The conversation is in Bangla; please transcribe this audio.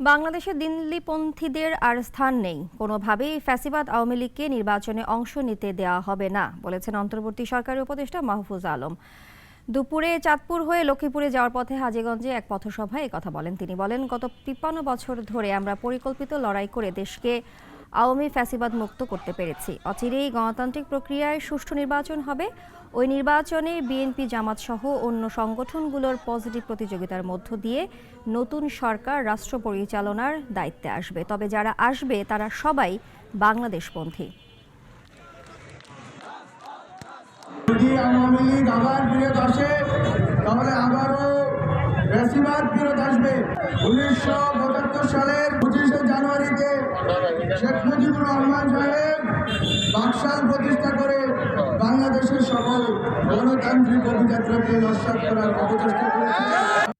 বাংলাদেশে দিল্লিপন্থীদের আর স্থান নেই। কোনোভাবেই ফ্যাসিবাদ আওয়ামী লীগকে নির্বাচনে অংশ নিতে দেওয়া হবে না, বলেছেন অন্তর্বর্তী সরকারি উপদেষ্টা মাহফুজ আলম। দুপুরে চাঁদপুর হয়ে লক্ষ্মীপুরে যাওয়ার পথে হাজিগঞ্জে এক পথসভায় কথা বলেন তিনি। বলেন, গত তিপ্পান্ন বছর ধরে আমরা পরিকল্পিত লড়াই করে দেশকে আওয়ামী ফ্যাসিবাদ মুক্ত করতে পেরেছি। অচিরেই গণতান্ত্রিক প্রক্রিয়ায় সুষ্ঠু নির্বাচন হবে। ওই নির্বাচনে বিএনপি, জামাত সহ অন্য সংগঠনগুলোর পজিটিভ প্রতিযোগিতার মধ্য দিয়ে নতুন সরকার রাষ্ট্র পরিচালনার দায়িত্বে আসবে। তবে যারা আসবে, তারা সবাই বাংলাদেশপন্থী। যদি আওয়ামী লীগ আবার ফেরত আসে, তাহলে আবারও বেশিরভাগ ফেরত আসবে। উনিশশো পঁচাত্তর সালের পঁচিশে বাকশাল প্রতিষ্ঠা করে বাংলাদেশের সকল গণতান্ত্রিক অভিযাত্রাকে নস্বাত করার অপচেষ্টা করেছিলেন